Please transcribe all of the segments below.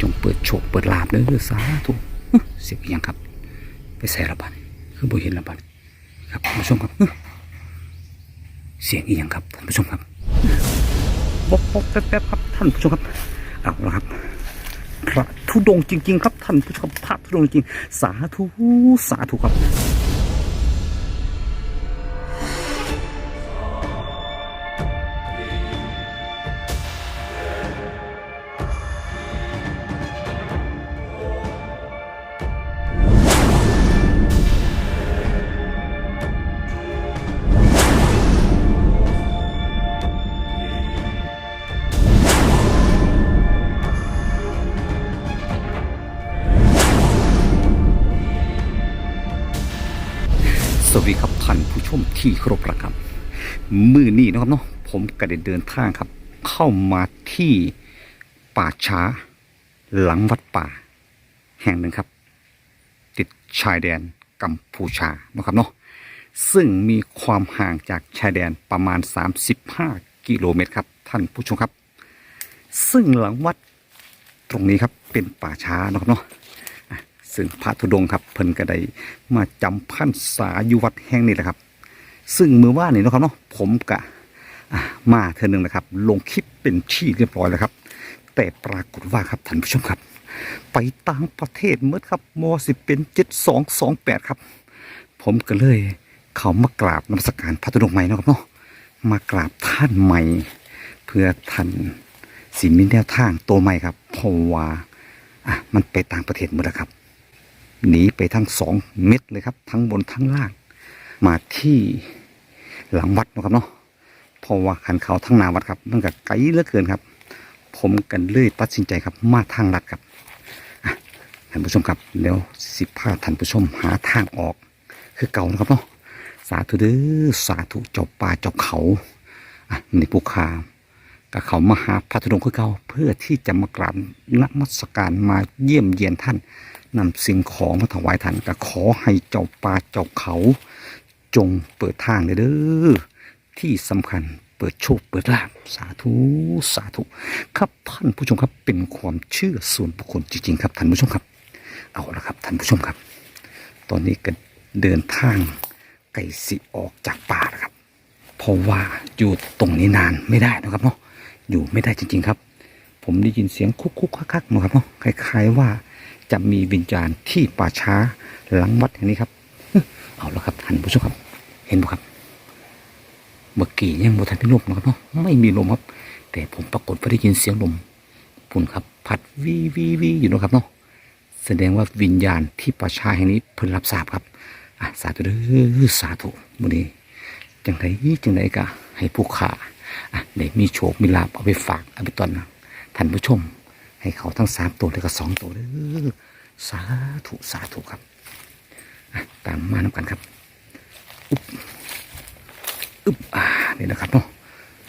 จงเปิดโชคเปิดลาบเด้อสาธุเสียงอีหยังครับ ไปใส่ระบาดคือบ่เห็นระบาดครับท่านผู้ชมครับเสียงอีกอย่างครับท่านผู้ชมครับบ๊อบบ๊อแป๊บแป๊บครับท่านผู้ชมครับเอาละครับพระธุดงจริง ๆ ครับท่านผู้ชมพระธุดงจริงสาธุสาธุครับ วัสดีครับท่านผู้ชมที่เคารพรักครับ มือนี้นะครับเนาะผมก็ได้เดินทางครับ เข้ามาที่ป่าช้า หลังวัดป่า แห่งหนึ่งครับ ติดชายแดนกัมพูชานะครับเนาะซึ่งมีความห่างจากชายแดนประมาณ 35 กิโลเมตรครับ ท่านผู้ชมครับ ซึ่งหลังวัดตรงนี้ครับเป็นป่าช้านะครับเนาะ ซึ่งพระธุดงค์ครับเพิ่นก็ได้มาจำพรรษาอยู่วัดแห่งนี้แหละครับ ซึ่งมือว่านี่นะครับเนาะผมกะมาเธอหนึ่งนะครับ ลงคลิปเป็นที่เรียบร้อยแล้วครับ แต่ปรากฏว่าครับท่านผู้ชมครับ ไปต่างประเทศเมื่อครับมสิเป็นเจ็ดสองสองแปดครับ ผมก็เลย เขามากราบนมัสการพระธุดงค์ใหม่นะครับเนาะมากราบท่านใหม่ เพื่อท่านสิมีแนวทางตัวใหม่ครับเพราะว่าอะมันไปต่างประเทศหมดแล้วครับ หนีไปทั้งสองเม็ดเลยครับ ทั้งบนทั้งล่าง มาที่หลังวัดนะครับเนาะเพราะว่าขันเขาทั้งหนาวัดครับมันก็ไกลเหลือเกินครับ ผมกันเลยตัดสินใจครับ มาทางลัดครับท่านผู้ชมครับเดี๋ยวสิบพาท่านผู้ชมหาทางออก คือเก่านะครับเนาะสาธุเด้อสาธุเจ้าป่าเจ้าเขาอะในภูคากับเขามาหาพระธุดงค์คือเก่าเพื่อที่จะมากราบนมัสการมาเยี่ยมเยียนท่าน นำสิ่งของมาถวายท่านก็ขอให้เจ้าป่าเจ้าเขา จงเปิดทางเด้อที่สำคัญเปิดโชคเปิดลาภสาธุสาธุครับท่านผู้ชมครับเป็นความเชื่อส่วนบุคคลจริงๆครับท่านผู้ชมครับ เอาละครับท่านผู้ชมครับ ตอนนี้ก็เดินทางไก่สิออกจากป่าแล้วครับ เพราะว่าอยู่ตรงนี้นานไม่ได้นะครับเนาะอยู่ไม่ได้จริง ๆครับ ผมได้ยินเสียงคุกคุกคักคักๆนะครับเนาะคล้ายๆว่า จะมีวิญญาณที่ป่าช้าหลังวัดแห่งนี้ครับเอาละครับท่านผู้ชมครับ เห็นไหมครับเมื่อกี้ยังบ่ทันเป็นลมนะครับเนาะไม่มีลมครับ แต่ผมปรากฏว่าได้ยินเสียงลมปุ่นครับ พัดวีวีวีอยู่นะครับเนาะแสดงว่าวิญญาณที่ป่าช้าแห่งนี้เพิ่นรับทราบครับอะสาธุเด้อสาธุมื้อนี้จังไดจังไดก็ให้ผู้ขาอะได้มีโชคมีลาภเอาไปฝากเอาไปตอนนะท่านผู้ชม ให้เขาทั้งสามตัวแล้วก็สองตัวเด้อสาธุสาธุครับตามมานำกันครับอุ๊บอึบอ่านี่นะครับเนาะ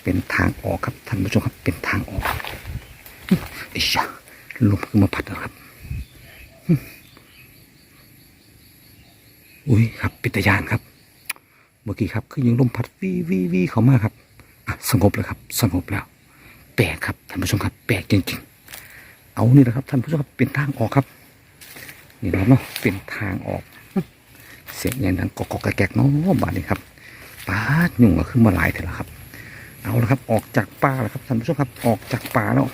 เป็นทางออกครับท่านผู้ชมครับเป็นทางออกไอ้ชาลมขึ้นมาพัดนะครับอุ้ยครับปิตยานครับ เมื่อกี้ครับคือยังลมพัดวีวีวีเขามากครับอะสงบแล้วครับ สงบแล้ว แปลกครับท่านผู้ชมครับ แปลกจริงๆ เอานี่นะครับ ท่านผู้ชมครับเป็นทางออกครับ นี่นะครับเนาะเป็นทางออก เสียงอย่างดังกอกๆแกกๆเนาะบาดนี้ครับป้าดยุ่งก็ขึ้นมาหลายเถอะละครับ เอาละครับออกจากป่าแล้วครับท่านผู้ชมครับออกจากป่าแล้ว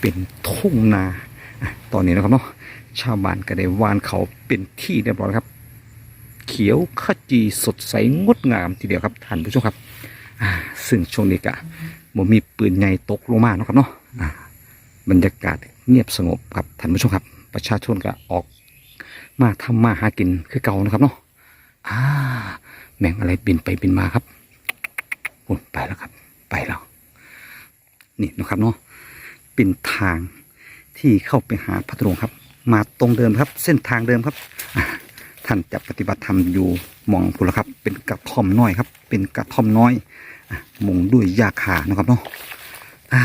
เป็นทุ่งนาอะตอนนี้นะครับเนาะชาวบ้านก็ได้วานเขาเป็นที่เรียบร้อยครับ เขียวขจีสดใสงดงามทีเดียวครับท่านผู้ชมครับอ่าซึ่งช่วงนี้กะมันมีปืนใหญ่ตกลงมาเนาะครับเนาะบรรยากาศ เงียบสงบครับท่านผู้ชมครับ ประชาชนก็ออก มาทำมาหากินคือเก่านะครับเนาะอ่า แมงอะไรบินไปบินมาครับอุ่นไปแล้วครับ ไปแล้ว นี่นะครับเนาะเป็นทางที่เข้าไปหาพระธุดงครับ มาตรงเดิมครับ เส้นทางเดิมครับท่านจะปฏิบัติธรรมอยู่มองพุนละครับ เป็นกระท่อมน้อยครับ เป็นกระท่อมน้อยอมุงด้วยยาคานะครับเนาะอ่า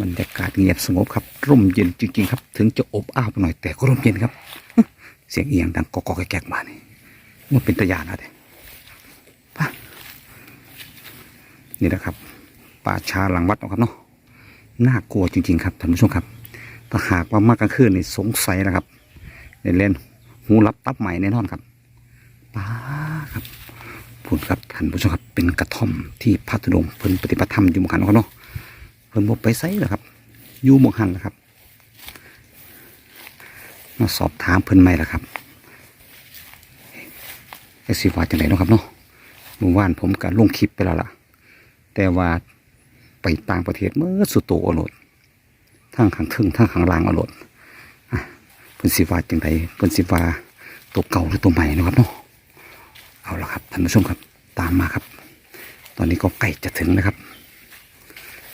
บรรยากาศเงียบสงบครับ ร่มเย็นจริง ๆ ครับ ถึงจะอบอ้าวหน่อยแต่ก็ร่มเย็นครับ เสียงเอียงดังกอกๆแกกมานี่มันเป็นตะยานอะไรปะนี่นะครับ ป่าชาหลังวัดนะครับเนาะน่ากลัวจริง ๆ ครับท่านผู้ชมครับถ้าหากว่ามากกลางคืนนี่สงสัยนะครับเล่นเล่นหูรับตับใหม่แน่นอนครับป้าครับพูดครับท่านผู้ชมครับเป็นกระท่อมที่พัทลุงเพิ่นปฏิบัติธรรมอยู่เหมืองหันเขาเนาะ เพิ่นบ่ไปไสหรอครับ อยู่หมองหันนะครับ มาสอบถามเพิ่นใหม่ละครับไอ้สิว่าจังไดเนาะครับเนาะเมื่อวานผมก็ลงคลิปไปแล้วล่ะ แต่ว่าไปต่างประเทศเมื่อสุดโตอโลดทั้งขังทึ่งทั้งขังลางอโลดเพิ่นสิว่าจังไดเพิ่นสิว่าตัวเก่าหรือตัวใหม่นะครับเนาะเอาละครับท่านผู้ชมครับตามมาครับ ตอนนี้ก็ใกล้จะถึงนะครับ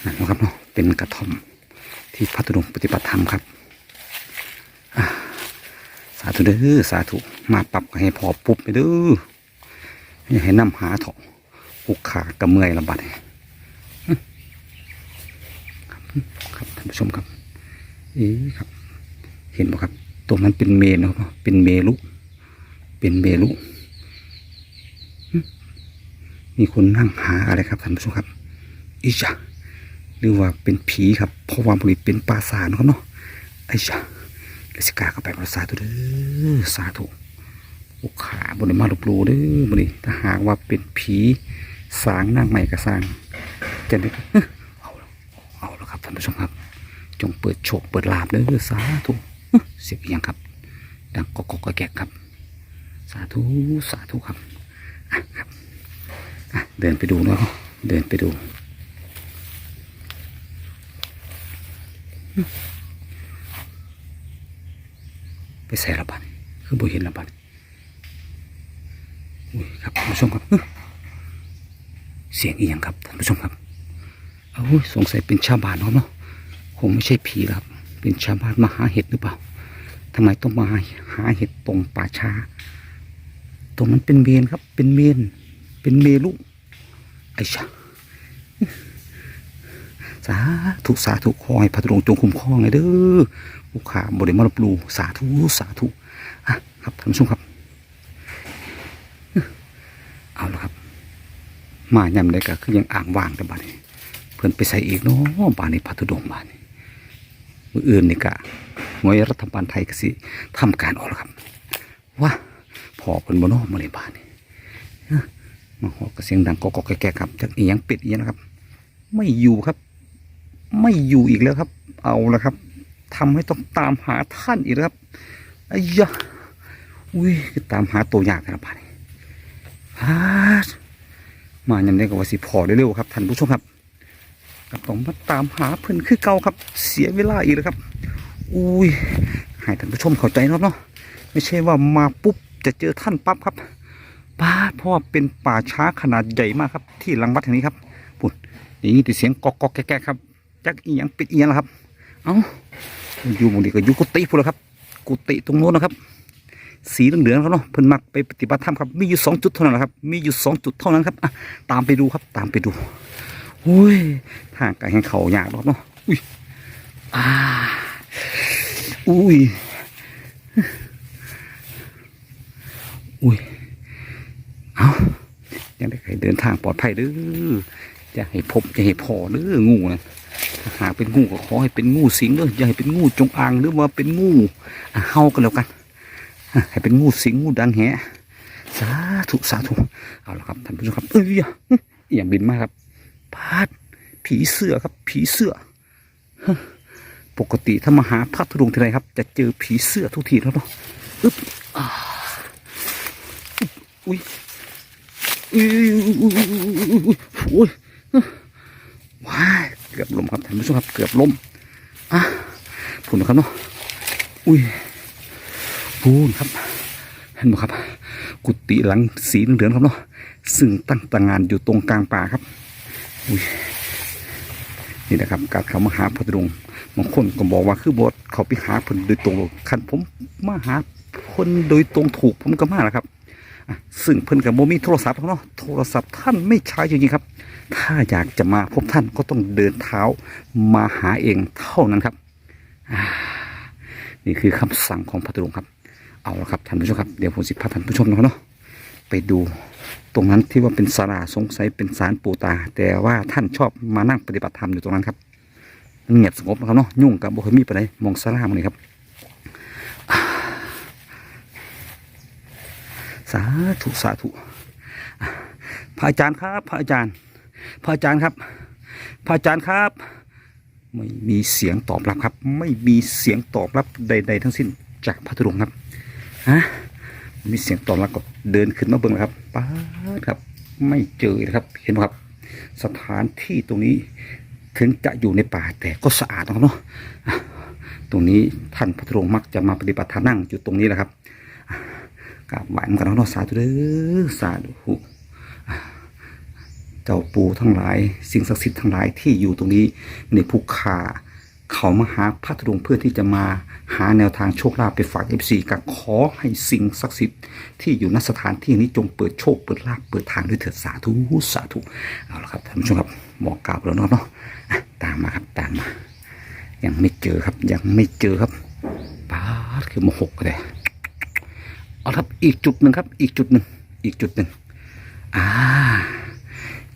นะครับเนาะเป็นกระท่อมที่พัทลุงปฏิบัติธรรมครับสาธุเด้อสาธุมาปรับให้พอปุ๊บไปเด้ออย่าให้นำหาเถอะอุกขากระเมื่อยระบาดครับครับท่านผู้ชมครับเอ๊ครับ เห็นไหมครับตรงนั้นเป็นเมนะครับเป็นเมลุเป็นเมลุมีคนนั่งหาอะไรครับท่านผู้ชมครับอิจา หรือว่าเป็นผีครับเพราะว่าบริเป็นปราสาทนะครับเนาะไอ้ชากสิกาเข้าไปประสาธุเด้อสาธุโอ้ขาบนมาลุบหลูเด้อบนนี้ถ้าหากว่าเป็นผีสางนางใหม่กระสางจะได้เอ้อเอาละเอาแล้วครับท่านผู้ชมครับ จงเปิดโชคเปิดลาบเด้อสาธุเอ้อเสียงอียังครับดังกอกกอกแกกครับ สาธุสาธุครับอะครับอะเดินไปดูเนาะเดินไปดู ไปใส่ระบาดคือบ่เห็นระบาดอุ้ยครับท่านผู้ชมครับเสียงอีหยังครับท่านผู้ชมครับเอาอุ้ยสงสัยเป็นชาวบ้านเขาเนาะคงไม่ใช่ผีครับ เป็นชาวบ้านมาหาเห็ดหรือเปล่าทำไมต้องมาหาเห็ดตรงป่าช้า ตรงนั้นเป็นเมนครับ เป็นเมน เป็นเมลุไอ้ชา สาธุสาธุขอให้พระตรงค์จงคุ้มครองเลยเด้อลูกค้าบริมาลบหลูสาธุสาธุอะครับท่านผู้ชมครับ เอาละครับ มายำได้ก็คือยังอ่างว่างแต่บ้านนี้ เพื่อนไปใส่อีกเนาะบ้านนี้พัทุดงค์บ้านนี้มืออื่นนี่กะหน่วยรัฐบาลไทยก็สิทำการออกแล้วครับว่าพอเพิ่นบ่เนอมาเลยบ้านนี้มาหอกระเสียงดังกอกแก่ๆครับจากอีหยังป็ดอีหยังนะครับ ไม่อยู่ครับ ไม่อยู่อีกแล้วครับ เอาละครับทำให้ต้องตามหาท่านอีกแล้วครับไอ้ยะอุ้ยคือตามหาตัวยากแต่ละบาทนี่ฮาดมาอย่างนี้ก็ว่าสิพอเร็วๆครับท่านผู้ชมครับก็ต้องมาตามหาเพื่อนคือเก่าครับ เสียเวลาอีกแล้วครับ อุ้ยให้ท่านผู้ชมเข้าใจนะครับเนาะไม่ใช่ว่ามาปุ๊บจะเจอท่านปั๊บครับป้าเพราะว่าเป็นป่าช้าขนาดใหญ่มากครับ ที่หลังวัดแห่งนี้ครับปุ่นอย่างนี้แต่เสียงกอกๆแก่ๆครับ จักอีหยังปิดอีหยังแล้วครับ เอ้าอยู่หมองนี้ก็อยู่กุฏิพูดแล้วครับ กุฏิตรงโน้นนะครับ สีเหลืองๆครับเนาะเพิ่นมักไปปฏิบัติธรรมครับ มีอยู่สองจุดเท่านั้นแหละครับ มีอยู่สองจุดเท่านั้นครับอะตามไปดูครับ ตามไปดูอุ้ยทางการแข่งเขายากหรอกเนาะอุ้ยอ่าอุ้ยอุ้ยเอายังได้ใครเดินทางปลอดภัยเด้ออย่าให้พบอย่าให้พอเด้องูนะ หากเป็นงูก็ขอให้เป็นงูสิงเด้ออย่าให้เป็นงูจงอางหรือว่าเป็นงูอะเฮากันแล้วกันให้เป็นงูสิงงูดังแหสาธุสาธุเอาละครับท่านผู้ชมครับเอ้ยอย่าอย่างบินมากครับพาดผีเสื้อครับ ผีเสื้อปกติถ้ามาหาพระธุดงค์ทีไรครับ จะเจอผีเสื้อทุกทีแล้วเนาะอึ๊บอ่าอุ๊ยอุ้ยอุ้ยอุ้ยอุ้ยอุ้ยว้าย เกือบล้มครับท่านผู้ชมครับเกือบล้มอะพูนะครับเนาะอุ้ยพูนครับเห็นไหมครับ กุฏิหลังสีเหลืองๆครับเนาะซึ่งตั้งตางานอยู่ตรงกลางป่าครับอุ้ยนี่นะครับการเขามาหาพระธุดงบางคนก็บอกว่าคือบทเขาไปหาเพิ่นโดยตรงคันผมมาหาคนโดยตรงถูกผมก็มาแหละครับ ซึ่งเพิ่นกับโมมีโทรศัพท์เนาะโทรศัพท์ท่านไม่ใช้จริงๆครับ ถ้าอยากจะมาพบท่านก็ต้องเดินเท้ามาหาเองเท่านั้นครับนี่คือคำสั่งของพระตุลงค์ครับเอาละครับท่านผู้ชมครับเดี๋ยวผมสิพาท่านผู้ชมนะเนาะไปดูตรงนั้นที่ว่าเป็นศาลาสงสัยเป็นศาลปูตา แต่ว่าท่านชอบมานั่งปฏิบัติธรรมอยู่ตรงนั้นครับเงียบสงบนะครับเนาะยุ่งกับบ่เคยมีไปไหนมองสลามเลยครับ สาธุสาธุพระอาจารย์ครับ พระอาจารย์ พระอาจารย์ครับ พระอาจารย์ครับ ไม่มีเสียงตอบรับครับ ไม่มีเสียงตอบรับใด ๆ ทั้งสิ้นจากพระธุดงค์ครับฮะไม่มีเสียงตอบรับก็เดินขึ้นมาเบิ่งล้วครับป้าครับ ไม่เจอเลยครับ เห็นไหมครับ สถานที่ตรงนี้ถึงจะอยู่ในป่าแต่ก็สะอาดนะครับเนาะตรงนี้ท่านพระธุดงค์มักจะมาปฏิบัติธรรมนั่งอยู่ตรงนี้แหละครับ กราบไหว้มือนกันเนาะสาธุเด้อสาธุเจ้าปู่ทั้งหลาย สิ่งศักดิ์สิทธิ์ทั้งหลายที่อยู่ตรงนี้ในภูขาเขามาหาพระธุดงเพื่อที่จะมาหาแนวทางโชคลาภไปฝากเอฟซีกับขอให้สิ่งศักดิ์สิทธิ์ที่อยู่ณสถานที่นี้จงเปิดโชคเปิดลาภเปิดทางด้วยเถิดสาธุสาธุเอาละครับท่านผู้ชมครับบอกกล่าวแล้วเนาะเนาะอะตามมาครับตามมา ยังไม่เจอครับยังไม่เจอครับป้าคือโมหกเลย เอาครับอีกจุดหนึ่งครับ อีกจุดหนึ่งอีกจุดหนึ่งอ่า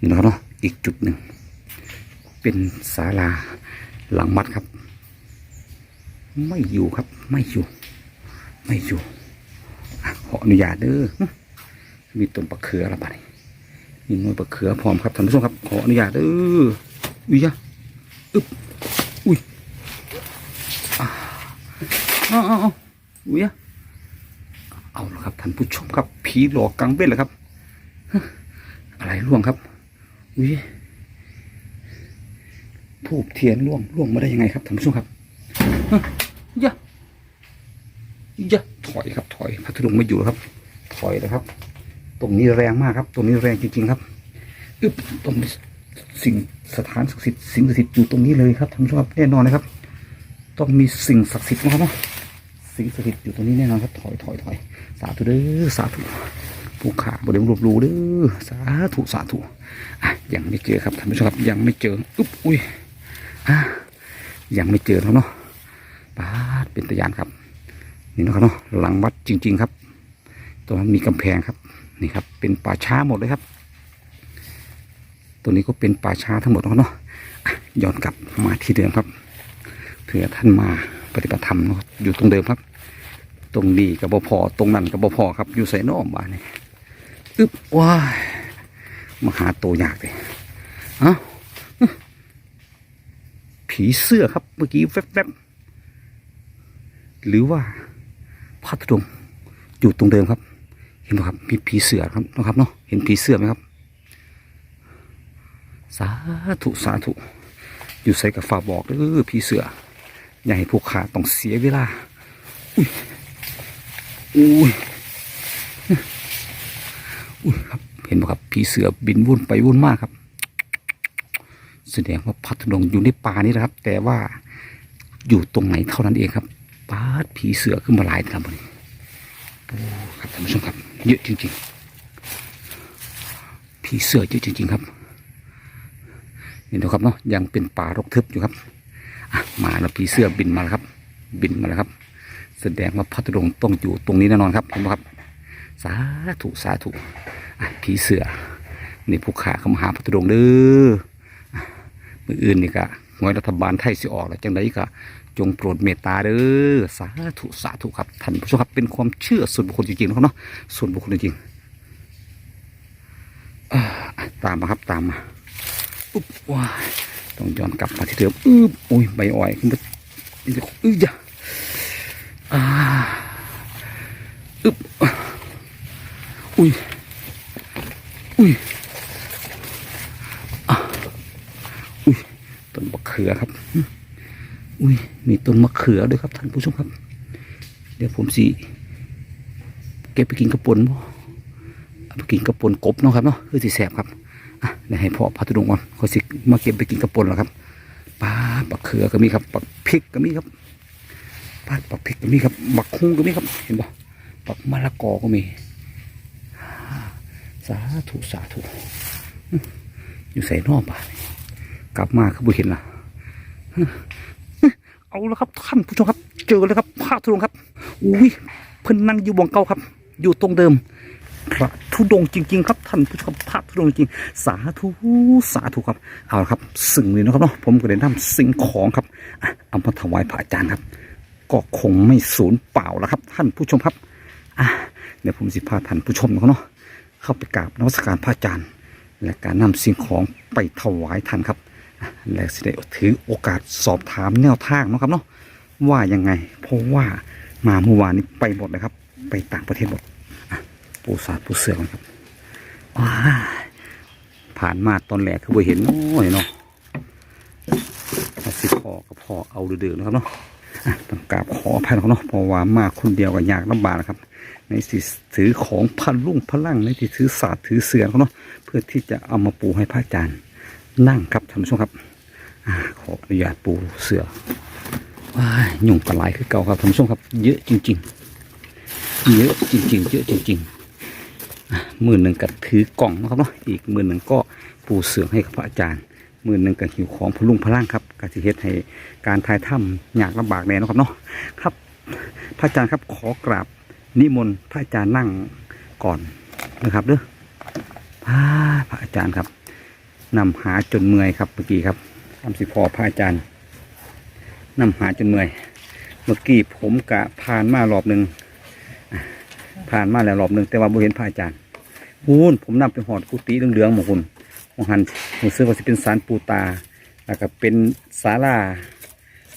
นี่นะครับเนาะอีกจุดหนึ่งเป็นศาลาหลังวัดครับ ไม่อยู่ครับ ไม่อยู่ ไม่อยู่ขออนุญาตเด้อมีต้นปะเขือละบาดนี้มีหน่วยปะเขือพร้อมครับท่านผู้ชมครับ ขออนุญาตเด้ออุ้ยยะอึบอุ้ยอ่าเอาเอาเอาอุ้ยยะ เอาละครับท่านผู้ชมครับ ผีหลอกกลางเบ็ดเหรอครับ อะไรล่วงครับอุ้ยทูบเทียนล่วงล่วงมาได้ยังไงครับท่านผู้ชมครับยะยะถอยครับ ถอยพัทลุงไม่อยู่แล้วครับ ถอยแล้วครับ ตรงนี้แรงมากครับ ตรงนี้แรงจริงๆครับอึบตรงสิ่งสถานศักดิ์สิทธิ์สิ่งศักดิ์สิทธิ์อยู่ตรงนี้เลยครับท่านผู้ชมครับแน่นอนนะครับ ต้องมีสิ่งศักดิ์สิทธิ์นะครับ สิ่งสิทธิ์อยู่ตรงนี้แน่นอนครับถอยถอยถอยสาธุเด้อสาธุผู้ขาบริวารรูเด้อสาธุสาธุอะยังไม่เจอครับท่านผู้ชมครับยังไม่เจออุ๊บอุ้ยอะยังไม่เจอแล้วเนาะปาดเป็นตะยานครับ นี่นะครับเนาะหลังวัดจริง ๆ ครับตรงนั้นมีกำแพงครับนี่ครับ เป็นป่าช้าหมดเลยครับ ตัวนี้ก็เป็นป่าช้าทั้งหมดครับเนาะย้อนกลับมาที่เดิมครับเผื่อท่านมา ปฏิบัติธรรมเนาะอยู่ตรงเดิมครับ ตรงนี้กับบพอตรงนั้นกับบพอครับ อยู่ใส่นอมบ้านนี่อึบว้ามาหาตัวยากเลยเอ้าผีเสื้อครับเมื่อกี้แวบๆหรือว่าพัทดงอยู่ตรงเดิมครับ เห็นไหมครับมีผีเสื้อครับนะครับเนาะเห็นผีเสื้อไหมครับ สาธุสาธุอยู่ใส่กับฝาบอกเด้อพี่เสือ อย่าให้พวกข้าต้องเสียเวลา อุ้ยอุ้ยอุ้ยครับ เห็นไหมครับพี่เสือบินวุ่นไปวุ่นมากครับ แสดงว่าพัทดงอยู่ในป่านี่นะครับ แต่ว่าอยู่ตรงไหนเท่านั้นเองครับปาดผีเสือขึ้นมาหลายครับวันนี้โอ้ครับท่านผู้ชมครับ เยอะจริงๆผีเสือเยอะจริงๆครับนี่นะครับเนาะยังเป็นป่ารกทึบอยู่ครับ มาแล้วผีเสื้อบินมาแล้วครับ บินมาแล้วครับ แสดงว่าพัทลุงค์ต้องอยู่ตรงนี้แน่นอนครับเห็นไหมครับ สาธุสาธุผีเสือนี่ผู้ขาเขามาหาพัทลุงค์เด้อมืออื่นนี่ก็หวยรัฐบาลไทยสิออกแล้วจังไดก็จงโปรดเมตตาเด้อสาธุสาธุครับท่านผู้ชมครับเป็นความเชื่อส่วนบุคคลจริงๆนะครับเนาะส่วนบุคคลจริงตามมาครับตามมาอุ๊บว้า ต้องย้อนกลับมาที่เดิมอึบอุ้ยใบอ้อยขึ้นมาอึบยะอ่าอึบอุ้ยอุ้ยอะอุ้ยต้นมะเขือครับ อุ้ยมีต้นมะเขือด้วยครับท่านผู้ชมครับ เดี๋ยวผมสิเก็บไปกินกระปุนบ่ไปกินกระปุนกบเนาะครับเนาะคือสิแสบครับ เดี๋ยวให้พ่อพัทดุงก่อนเขาสิมาเก็บไปกินกระปนแล้วครับปลาปักเขือก็มีครับปักพริกก็มีครับปลาปักพริกก็มีครับปักคุ้งก็มีครับ เห็นปะปักมะละกอก็มีสาธุสาธุอยู่ใส่นอกบ้ากลับมาคือบุเห็นละเอาแล้วครับท่านผู้ชมครับ เจอเลยครับพระธุดงค์ครับอุ้ยเพิ่นนั่งอยู่บงเก่าครับ อยู่ตรงเดิม พระธุดงจริง ๆ ครับท่านผู้ชมพระธุดงจริงสาธุสาธุครับเอาละครับสิ่งนี้นะครับเนาะผมก็ได้นำสิ่งของครับอะเอามาถวายพระอาจารย์ครับ ก็คงไม่สูญเปล่าแล้วครับ ท่านผู้ชมครับอะเดี๋ยวผมสิพาท่านผู้ชมนะครับเนาะเข้าไปกราบนมัสการพระอาจารย์ และการนำสิ่งของไปถวายท่านครับ และสิได้ถือโอกาสสอบถามแนวทางนะครับเนาะว่ายังไงเพราะว่ามาเมื่อวานนี้ไปหมดเลยครับ ไปต่างประเทศหมด ปูสาดปูเสือกันครับว้าผ่านมาตอนแรกคือบ่เห็นน้อยเนาะเอาสิพอกับพอเอาเดือดนะครับเนาะต้องกราบขออภัยนะเนาะเพราะว่ามาคนเดียวก็ยากลำบากนะครับ ในสิถือของพันลุ่งพลังในที่ถือศาสตร์ถือเสือเขาเนาะเพื่อที่จะเอามาปูให้พระอาจารย์นั่งครับท่านผู้ชมครับอขออนุญาตปูเสือว้ายุ่งกระไรคือเก่าครับท่านผู้ชมครับ เยอะจริง ๆ เยอะจริง ๆ เยอะจริง ๆ มือหนึ่งก็ถือกล่องนะครับเนาะอีกมือหนึ่งก็ปูเสือให้กับพระอาจารย์มือหนึ่งก็หิวของพลุงพลังครับกสิเฮ็ดให้การทายถ้ำยากลำบากแน่นะครับเนาะครับ พระอาจารย์ครับขอกราบนิมนต์พระอาจารย์นั่งก่อนนะครับเด้อพระพระอาจารย์ครับนำหาจนเมื่อยครับเมื่อกี้ครับทำสิพอพระอาจารย์นำหาจนเมื่อย เมื่อกี้ผมกะผ่านมารอบหนึ่ง ผ่านมาแล้วรอบหนึ่งแต่ว่าบ่เห็นพระอาจารย์พูนผมนำไปหอดกุฏิเหลืองๆหมองคุณมองหันผมซื้อว่าสิเป็นสารปูตาแล้วก็เป็นศาลา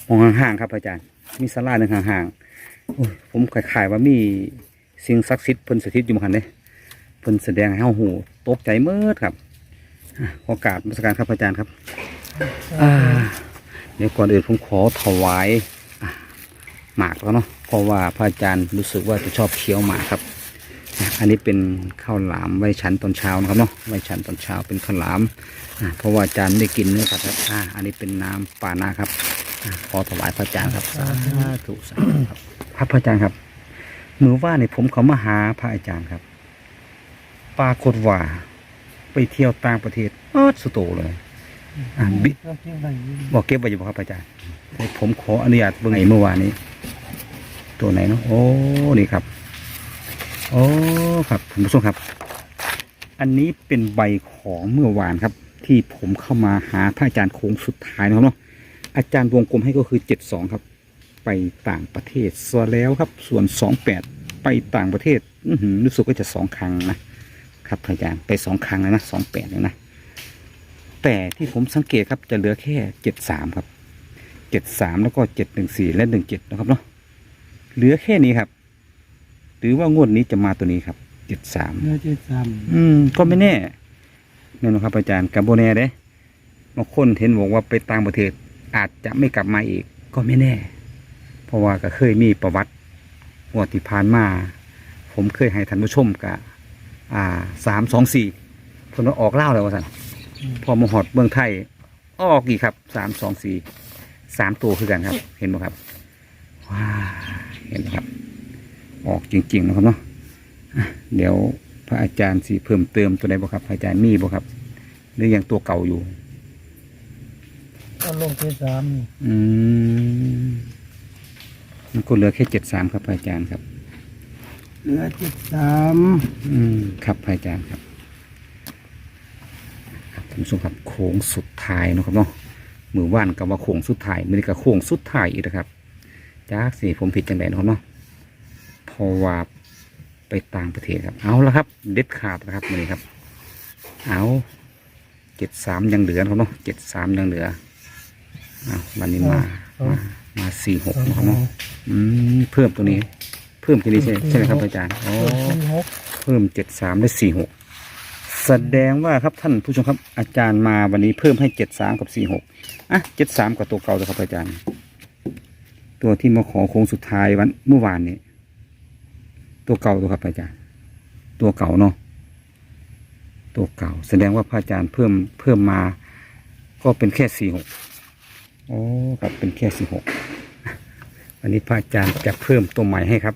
มองห่างๆครับพระอาจารย์ มีศาลาหนึ่งห่างๆโอ้ยผมขายๆว่ามีสิ่งศักดิ์สิทธิ์เพิ่นสถิตอยู่หมองหันเด้เพิ่นแสดงให้เฮาหูตกใจเมิดครับอะขอกราบนมัสการครับพระอาจารย์ครับอ่าเดี๋ยวก่อนอื่นผมขอถวายอะหมากแล้วเนาะเพ ราะว่าพระอาจารย์รู้สึกว่าจะชอบเคี้ยวหมากครับอะอันนี้เป็นข้าวหลามไว้ฉันตอนเช้านะครับเนาะไว้ฉันตอนเช้าเป็นข้าวหลามอะเพราะว่าอาจารย์ไม่ได้กินเนื้อสัตว์ครับอ่าอันนี้เป็นน้ำปานาครับอะขอถวายพระอาจารย์ครับสาธุสาธุครับพระอาจารย์ครับมือว่าเนี่ยผมเขามาหาพระอาจารย์ครับ ปรากฏว่า ไปเที่ยวต่างประเทศเออสุดโตเลยอะบิก็เที่ยวไหนบอกเก็บไว้อยู่บ่ครับอาจารย์แต่ผมขออนุญาตเบิ่งไอ้เมื่อวานนี้ ตัวไหนเนาะโอ้นี่ครับโอ้ครับคุณผู้ชมครับ อันนี้เป็นใบของเมื่อวานครับ ที่ผมเข้ามาหาพระอาจารย์โค้งสุดท้ายนะครับเนาะอาจารย์วงกลมให้ก็คือเจ็ดสองครับ ไปต่างประเทศซะแล้วครับ ส่วนสองแปดไปต่างประเทศ อืรู้สึกว่าจะสองครั้งนะครับอาจารย์ไปสองครั้งแล้วนะสองแปดเนี่ยนะแต่ที่ผมสังเกตครับจะเหลือแค่เจ็ดสามครับเจ็ดสามแล้วก็เจ็ดหนึ่งสี่และหนึ่งเจ็ดนะครับเนาะ เหลือแค่นี้ครับ หรือว่างวดนี้จะมาตัวนี้ครับเจ็ดสาม เนื้อที่ซ้อืมก็ไม่แน่แน่นอนครับอาจารย์กับโบแน่เด้บางคนเห็นบอกว่าไปต่างประเทศอาจจะไม่กลับมาอีก ก็ไม่แน่ เพราะว่าก็เคยมีประวัติงวดที่ผ่านมา ผมเคยให้ท่านผู้ชมกับอ่าสามสองสี่คนว่าออกเล่าแล้วว่าสันำพอมาหอดเมืองไทย ออกอีกครับสามสองสี่สามตัวคือกันครับ เห็นไหมครับว้า เห็นไหมครับ ออกจริง ๆ นะครับเนาะอะเดี๋ยวพระอาจารย์สีเพิ่มเติมตัวใดบ่ครับ พระอาจารย์มีบ่ครับหรือยังตัวเก่าอยู่ก็ลงที่สามนี่อืมมันก็เหลือแค่เจ็ดสามครับพระอาจารย์ครับ เหลือที่สามอืมครับพระอาจารย์ครับครับท่านผู้ชมครับโค้งสุดท้ายเนาะครับเนาะมือว่านกับว่าโค้งสุดท้ายมือนี้ก็โค้งสุดท้ายอีกนะครับ จากสิผมผิดจังไดเนาะครับเนาะเพราะว่าไปต่างประเทศครับ เอาละครับ เด็ดขาดนะครับมือนี้ครับ เอาเจ็ดสามยังเหลือนะครับเนาะเจ็ดสามยังเหลือเอาวันนี้มามามาสี่หกนะครับเนาะอืมเพิ่มตัวนี้ เพิ่มตัวนี้ใช่ใช่ไหมครับอาจารย์อ๋อสี่หกเพิ่มเจ็ดสามได้สี่หกแสดงว่าครับท่านผู้ชมครับอาจารย์มาวันนี้เพิ่มให้เจ็ดสามกับสี่หกอะเจ็ดสามกับตัวเก่าเลยครับอาจารย์ ตัวที่มาขอโค้งสุดท้ายวันเมื่อวานเนี้ตัวเก่าตัวครับอาจารย์ ตัวเก่าเนาะตัวเก่า แสดงว่าพระอาจารย์เพิ่มเพิ่มมา ก็เป็นแค่สี่หกโอ้ครับเป็นแค่สี่หกวันนี้พระอาจารย์จะเพิ่มตัวใหม่ให้ครับ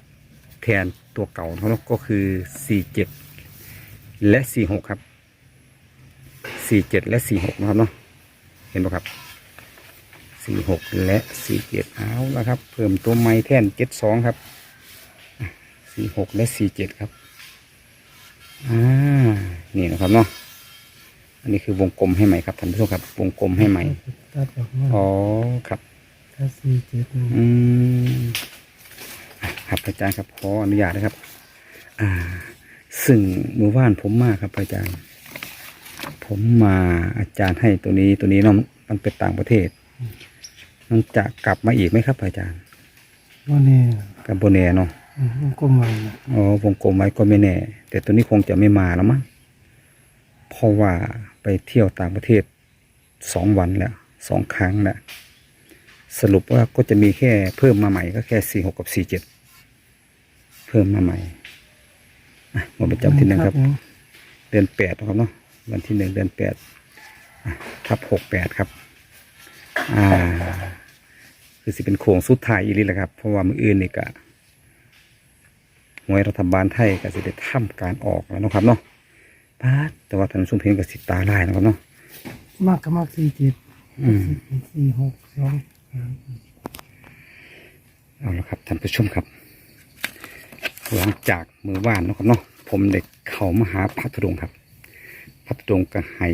แทนตัวเก่าเขาเนาะก็คือ47และ46ครับ47และ46นะครับเนาะเห็นไหมครับ 46และ47เอาแล้วครับ เพิ่มตัวไม้แทน72ครับอะ46และ47ครับอ่านี่นะครับเนาะอันนี้คือวงกลมให้ใหม่ครับท่านผู้ชมครับ วงกลมให้ใหม่ตัดออกมาอ๋อครับถ้าสี่เจ็ดนี่อืมอะครับอาจารย์ครับขออนุญาตนะครับ อ่า ซึ่งเมื่อวานผมมาครับอาจารย์ ผมมาอาจารย์ให้ตัวนี้ตัวนี้เนาะมันเป็นต่างประเทศ มันจะกลับมาอีกไหมครับอาจารย์ว่าเนี่ยกับโบเน่เนาะมันก็มันนะอ๋อวงกลมไว้ก็ไม่แน่ แต่ตัวนี้คงจะไม่มาแล้วมั้งเพราะว่าไปเที่ยวต่างประเทศสองวันแล้วสองครั้งแล้วสรุปว่าก็จะมีแค่เพิ่มมาใหม่ก็แค่สี่หกกับสี่เจ็ดเพิ่มมาใหม่อะหมดประจำที่หนึ่งครับเดือนแปดนะครับเนาะวันที่หนึ่งเดือนแปดอะทับหกแปดครับ อ่า คือสิเป็นโค้งสุดท้ายอีหลีแหละครับ เพราะว่ามืออื่นนี่ก็หวยรัฐบาลไทยก็สิได้ทำการออกแล้วเนาะครับเนาะปาดแต่ว่าท่านผู้ชมเพียงกับสิตาลายนะครับเนาะมากก็มากสี่เจ็ดอืมสี่หกสองสามเอาละครับท่านผู้ชมครับ หลังจากมือว่านเนาะครับเนาะผมเด็กเข้ามาหาพัทดุงครับ พัทดุงก็ให้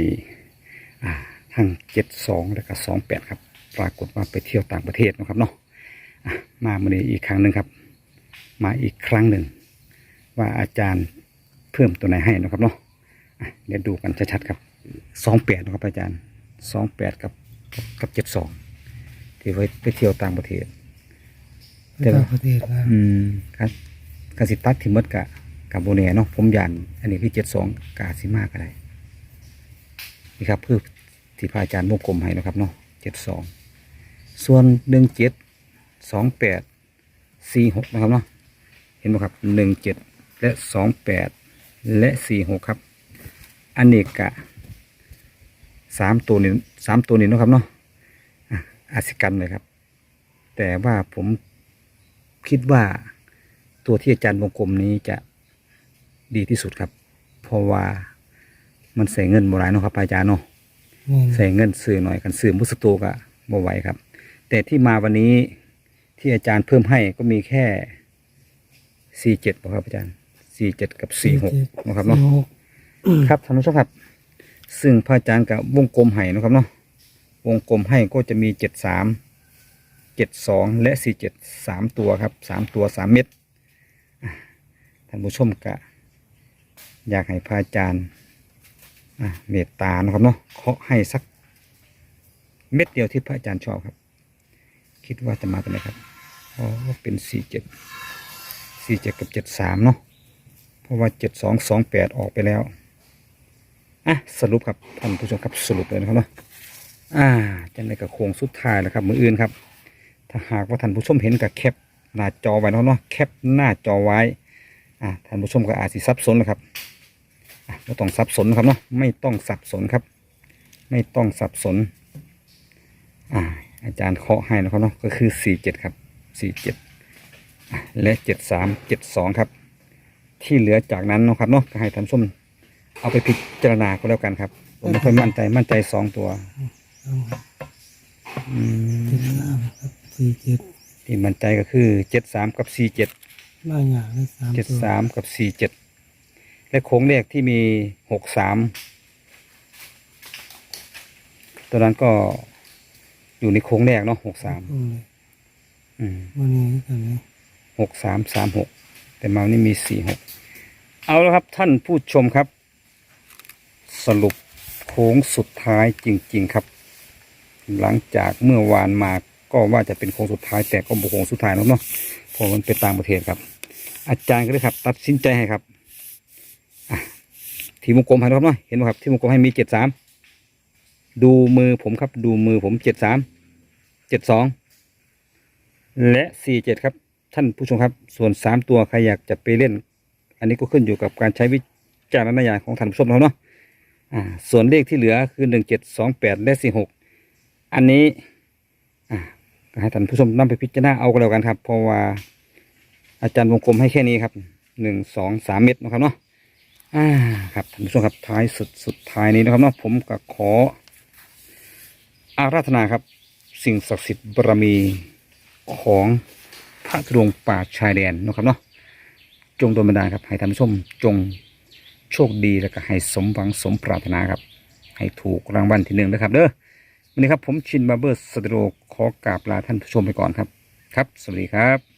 อ่าทั้งเจ็ดสองแล้วก็สองแปดครับ ปรากฏว่าไปเที่ยวต่างประเทศเนาะครับเนาะอะมาเมื่อนี้อีกครั้งหนึ่งครับ มาอีกครั้งหนึ่ง ว่าอาจารย์เพิ่มตัวไหนให้เนาะครับเนาะอะเดี๋ยวดูกันชัดๆครับสองแปดนาะครับอาจารย์สองแปดกับกับเจ็ดสองที่ไว้ไปเที่ยวต่างประเทศไปต่างประเทศนะอืมครับกสิตัดที่หมดกะกับโบเน่เนาะผมยันอันนี้คือเจ็ดสองกาซิมาก็ได้นี่ครับคือที่พระอาจารย์วงกลมให้นะครับเนาะเจ็ดสอง ส่วนหนึ่งเจ็ดสองแปดสี่หกนะครับเนาะเห็นไหมครับหนึ่งเจ็ดและสองแปดและสี่หกครับอันนี้กะสามตัวนี้สามตัวนี้เนาะครับเนาะอะอาศิกันเลยครับ แต่ว่าผมคิดว่าตัวที่อาจารย์วงกลมนี้จะดีที่สุดครับ เพราะว่ามันใส่เงินโบราณเนาะครับอาจารย์เนาะนี่ใส่เงินซื้อหน่อยกันซื้อมุสตูกะบ่ไหวครับ แต่ที่มาวันนี้ที่อาจารย์เพิ่มให้ก็มีแค่สี่เจ็ดครับอาจารย์สี่เจ็ดกับสี่หกนะครับเนาะสี่หกครับท่านผู้ชมครับ ซึ่งพระอาจารย์กับวงกลมให้นะครับเนาะวงกลมให้ก็จะมีเจ็ดสามเจ็ดสองและสี่เจ็ดสามตัวครับสามตัวสามเม็ดอะท่านผู้ชมกะอยากให้พระอาจารย์อะเมตตานะครับเนาะเคาะให้สักเม็ดเดียวที่พระอาจารย์ชอบครับ คิดว่าจะมาตัวไหนครับอ๋อเป็นสี่เจ็ดสี่เจ็ดกับเจ็ดสามเนาะเพราะว่าเจ็ดสองสองแปดออกไปแล้วอะสรุปครับท่านผู้ชมครับสรุปเลยนะครับเนาะอ่าจังในกับโค้งสุดท้ายแล้วครับมืออื่นครับ ถ้าหากว่าท่านผู้ชมเห็นกับแคปหน้าจอไว้นะเนาะแคปหน้าจอไว้อ่าท่านผู้ชมก็อาจสิสับสนนะครับอะไม่ต้องสับสนนะครับเนาะไม่ต้องสับสนครับ ไม่ต้องสับสนอ่า อาจารย์เคาะให้นะครับเนาะก็คือสี่เจ็ดครับสี่เจ็ดและเจ็ดสามเจ็ดสองครับ ที่เหลือจากนั้นเนาะครับเนาะก็ให้ท่านผู้ชมเอาไปพิจารณาก็แล้วกันครับ ผมไม่ค่อยมั่นใจมั่นใจสองตัวเอาอืมเจ็ดสามครับสี่เจ็ดที่มั่นใจก็คือเจ็ดสามกับสี่เจ็ดหน้าหยาได้สามเจ็ดตัวสามกับสี่เจ็ดและโค้งแรกที่มีหกสามตัวนั้นก็ อยู่ในโค้งแรกเนาะหกสามอืมอืมวันนี้กันนี้หกสามสามหกแต่มาวันนี้มีสี่หกเอาแล้วครับท่านผู้ชมครับ สรุปโค้งสุดท้ายจริง ๆครับ หลังจากเมื่อวานมาก็ว่าจะเป็นโค้งสุดท้ายแต่ก็บุโค้งสุดท้ายแล้วเนาะเพราะมันเป็นต่างประเทศครับ อาจารย์ก็เลยครับ ตัดสินใจให้ครับอะที่วงกลมให้นะครับเนาะเห็นไหมครับที่วงกลมให้มีเจ็ดสาม ดูมือผมครับ ดูมือผมเจ็ดสามเจ็ดสองและสี่เจ็ดครับ ท่านผู้ชมครับ ส่วนสามตัวใครอยากจะไปเล่น อันนี้ก็ขึ้นอยู่กับการใช้วิจารณญาณของท่านผู้ชมเราเนาะอ่าส่วนเลขที่เหลือคือหนึ่งเจ็ดสองแปดและสี่หกอันนี้อ่าให้ท่านผู้ชมนำไปพิจารณาเอาก็แล้วกันครับ เพราะว่าอาจารย์วงกลมให้แค่นี้ครับหนึ่งสองสามเม็ดนะครับเนาะอ่าครับท่านผู้ชมครับท้ายสุดสุดท้ายนี้นะครับเนาะผมก็ขอ อาราธนาครับ สิ่งศักดิ์สิทธิ์บารมีของพระดวงป่าชายแดนนะครับเนาะจงโดนบันดาลครับ ให้ท่านผู้ชมจงโชคดีแล้วก็ให้สมหวังสมปรารถนาครับ ให้ถูกรางวัลที่หนึ่งนะครับเด้อวันนี้ครับผมชินบาร์เบอร์สตูดิโอขอกราบลาท่านผู้ชมไปก่อนครับ ครับ สวัสดีครับ